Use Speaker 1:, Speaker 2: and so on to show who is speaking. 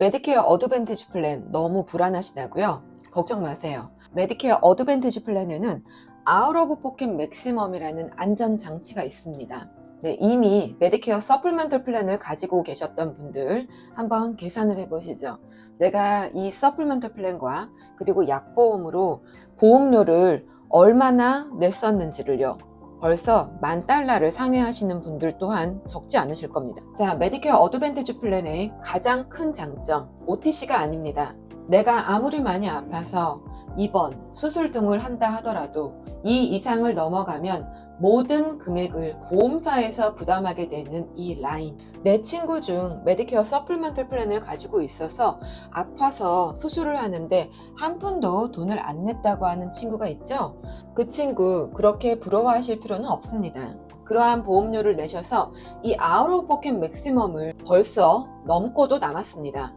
Speaker 1: 메디케어 어드밴티지 플랜 너무 불안하시다고요? 걱정 마세요. 메디케어 어드밴티지 플랜에는 아웃 오브 포켓 맥시멈이라는 안전 장치가 있습니다. 네, 이미 메디케어 서플먼털 플랜을 가지고 계셨던 분들 한번 계산을 해보시죠. 내가 이 서플먼털 플랜과 그리고 약보험으로 보험료를 얼마나 냈었는지를요. 벌써 만 달러를 상회하시는 분들 또한 적지 않으실 겁니다. 자, 메디케어 어드밴티지 플랜의 가장 큰 장점, OTC가 아닙니다. 내가 아무리 많이 아파서 입원, 수술 등을 한다 하더라도 이 이상을 넘어가면 모든 금액을 보험사에서 부담하게 되는 이 라인. 내 친구 중 메디케어 서플먼털 플랜을 가지고 있어서 아파서 수술을 하는데 한 푼도 돈을 안 냈다고 하는 친구가 있죠? 그 친구 그렇게 부러워하실 필요는 없습니다. 그러한 보험료를 내셔서 이 아우로 포켓 맥시멈을 벌써 넘고도 남았습니다.